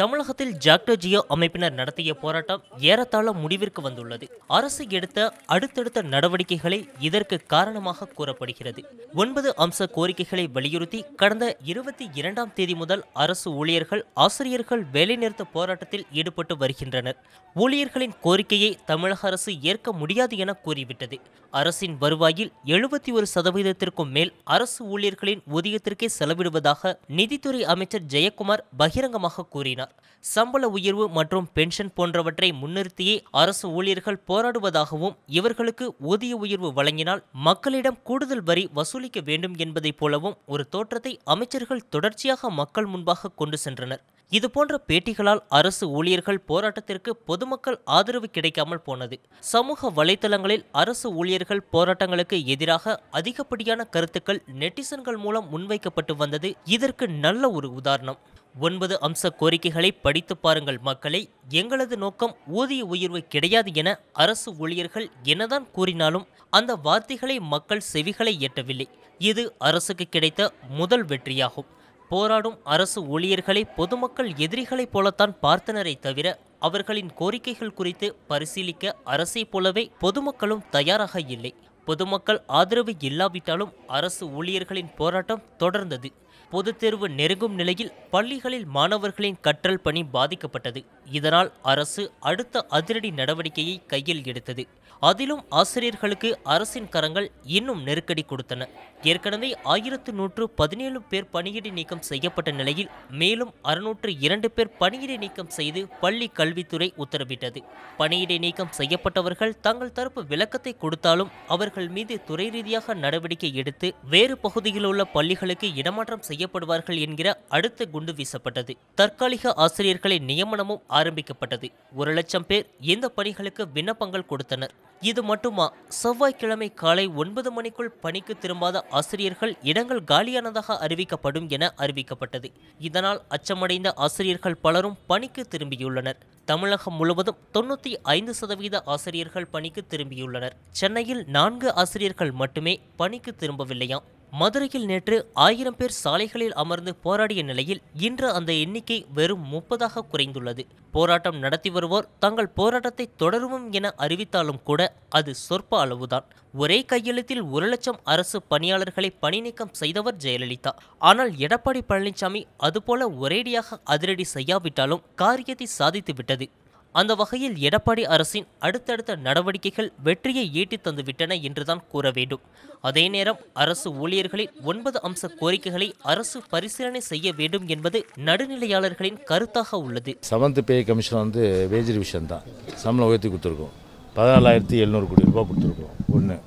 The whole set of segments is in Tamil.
தமிழகத்தில் ஜாக்டோ ஜியோ அமைப்பினர் நடத்திய போராட்டம் ஏறத்தாழ முடிவிற்கு வந்துள்ளது. அரசு எடுத்த அடுத்தடுத்த நடவடிக்கைகளை இதற்கு காரணமாக கூறப்படுகிறது. ஒன்பது அம்ச கோரிக்கைகளை வலியுறுத்தி கடந்த இருபத்தி இரண்டாம் தேதி முதல் அரசு ஊழியர்கள் ஆசிரியர்கள் வேலைநிறுத்த போராட்டத்தில் ஈடுபட்டு வருகின்றனர். ஊழியர்களின் கோரிக்கையை தமிழக அரசு ஏற்க முடியாது என கூறிவிட்டது. அரசின் வருவாயில் எழுபத்தி ஒரு சதவீதத்திற்கும் மேல் அரசு ஊழியர்களின் ஊதியத்திற்கே செலவிடுவதாக நிதித்துறை அமைச்சர் ஜெயக்குமார் பகிரங்கமாக கூறினார். சம்பள உயர்வு மற்றும் பென்ஷன் போன்றவற்றை முன்னிறுத்தியே அரசு ஊழியர்கள் போராடுவதாகவும் இவர்களுக்கு ஊதிய உயர்வு வழங்கினால் மக்களிடம் கூடுதல் வரி வசூலிக்க வேண்டும் என்பதைப் போலவும் ஒரு தோற்றத்தை அமைச்சர்கள் தொடர்ச்சியாக மக்கள் முன்பாக கொண்டு சென்றனர். இதுபோன்ற பேட்டிகளால் அரசு ஊழியர்கள் போராட்டத்திற்கு பொதுமக்கள் ஆதரவு கிடைக்காமல் போனது. சமூக வலைதளங்களில் அரசு ஊழியர்கள் போராட்டங்களுக்கு எதிராக அதிகப்படியான கருத்துக்கள் நெட்டிசன்கள் மூலம் முன்வைக்கப்பட்டு வந்தது இதற்கு நல்ல ஒரு உதாரணம். ஒன்பது அம்ச கோரிக்கைகளை படித்து பாருங்கள் மக்களை. எங்களது நோக்கம் ஊதிய உயர்வு கிடையாது என அரசு ஊழியர்கள் என்னதான் கூறினாலும் அந்த வார்த்தைகளை மக்கள் செவிகளை எட்டவில்லை. இது அரசுக்கு கிடைத்த முதல் வெற்றியாகும். போராடும் அரசு ஊழியர்களை பொதுமக்கள் எதிரிகளைப் போலத்தான் பார்த்தனரை தவிர அவர்களின் கோரிக்கைகள் குறித்து பரிசீலிக்க அரசைப் போலவே பொதுமக்களும் தயாராக இல்லை. பொதுமக்கள் ஆதரவு இல்லாவிட்டாலும் அரசு ஊழியர்களின் போராட்டம் தொடர்ந்தது. பொதுத் தேர்வு நெருங்கும் நிலையில் பள்ளிகளில் மாணவர்களின் கற்றல் பணி பாதிக்கப்பட்டது. இதனால் அரசு அடுத்த அதிரடி நடவடிக்கையை கையில் எடுத்தது. அதிலும் ஆசிரியர்களுக்கு அரசின் கரங்கள் இன்னும் நெருக்கடி கொடுத்தன. ஏற்கனவே ஆயிரத்து நூற்று பதினேழு பேர் பணியிடை நீக்கம் செய்யப்பட்ட நிலையில் மேலும் அறுநூற்று இரண்டு பேர் பணியிடை நீக்கம் செய்து பள்ளி கல்வித்துறை உத்தரவிட்டது. பணியிடை நீக்கம் செய்யப்பட்டவர்கள் தங்கள் தரப்பு விளக்கத்தை கொடுத்தாலும் அவர்கள் மீது துறை ரீதியாக நடவடிக்கை எடுத்து வேறு பகுதியில் உள்ள பள்ளிகளுக்கு இடமாற்றம் செய்யப்படுவார்கள் என்கிற அடுத்த குண்டு வீசப்பட்டது. தற்காலிக ஆசிரியர்களின் நியமனமும் ஆரம்பிக்கப்பட்டது. ஒரு லட்சம் பேர் இந்த பணிகளுக்கு விண்ணப்பங்கள் கொடுத்தனர். இது மட்டுமா? செவ்வாய்க்கிழமை காலை ஒன்பது மணிக்குள் பணிக்கு திரும்பாத ஆசிரியர்கள் இடங்கள் காலியானதாக அறிவிக்கப்படும் என அறிவிக்கப்பட்டது. இதனால் அச்சமடைந்த ஆசிரியர்கள் பலரும் பணிக்கு திரும்பியுள்ளனர். தமிழகம் முழுவதும் தொண்ணூற்றி ஐந்து சதவீத ஆசிரியர்கள் பணிக்கு திரும்பியுள்ளனர். சென்னையில் நான்கு ஆசிரியர்கள் மட்டுமே பணிக்கு திரும்பவில்லையாம். மதுரையில் நேற்று ஆயிரம் பேர் சாலைகளில் அமர்ந்து போராடிய நிலையில் இன்று அந்த எண்ணிக்கை வெறும் முப்பதாக குறைந்துள்ளது. போராட்டம் நடத்தி வருவோர் தங்கள் போராட்டத்தை தொடருவோம் என அறிவித்தாலும் கூட அது சொற்ப அளவுதான். ஒரே கையெழுத்தில் ஒரு லட்சம் அரசு பணியாளர்களை பணிநீக்கம் செய்தவர் ஜெயலலிதா. ஆனால் எடப்பாடி பழனிசாமி அதுபோல ஒரேடியாக அதிரடி செய்யாவிட்டாலும் காரியத்தை சாதித்து விட்டது அந்த வகையில் எடப்பாடி அரசின் அடுத்தடுத்த நடவடிக்கைகள் வெற்றியை ஈட்டி தந்துவிட்டன என்றுதான் கூற வேண்டும். அதே நேரம் அரசு ஊழியர்களின் ஒன்பது அம்ச கோரிக்கைகளை அரசு பரிசீலனை செய்ய வேண்டும் என்பது நடுநிலையாளர்களின் கருத்தாக உள்ளது. செவன்த் பே கமிஷன் வந்து வேஜ் விஷயம் தான். சம்பளம் உயர்த்தி கொடுத்துருக்கோம். பதினாலாயிரத்தி எழுநூறு கோடி ரூபாய் கொடுத்துருக்கோம். ஒன்று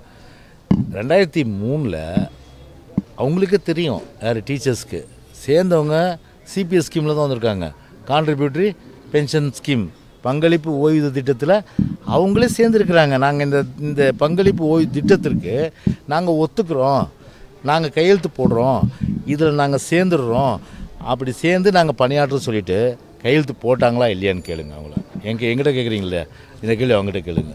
ரெண்டாயிரத்தி மூணில் அவங்களுக்கே தெரியும். யார்? டீச்சர்ஸ்க்கு சேர்ந்தவங்க சிபிஎஸ் ஸ்கீமில் தான் வந்திருக்காங்க. கான்ட்ரிபியூட்டரி பென்ஷன் ஸ்கீம் பங்களிப்பு ஓய்வு திட்டத்தில் அவங்களே சேர்ந்துருக்குறாங்க. நாங்கள் இந்த இந்த பங்களிப்பு ஓய்வு திட்டத்திற்கு நாங்கள் ஒத்துக்கிறோம். நாங்கள் கையெழுத்து போடுறோம். இதில் நாங்கள் சேர்ந்துடுறோம். அப்படி சேர்ந்து நாங்கள் பணியாற்ற சொல்லிட்டு கையெழுத்து போட்டாங்களா இல்லையான்னு கேளுங்க அவங்கள. எங்கள் எங்கிட்ட கேட்குறீங்களே இந்த கேள்வி அவங்ககிட்ட கேளுங்க.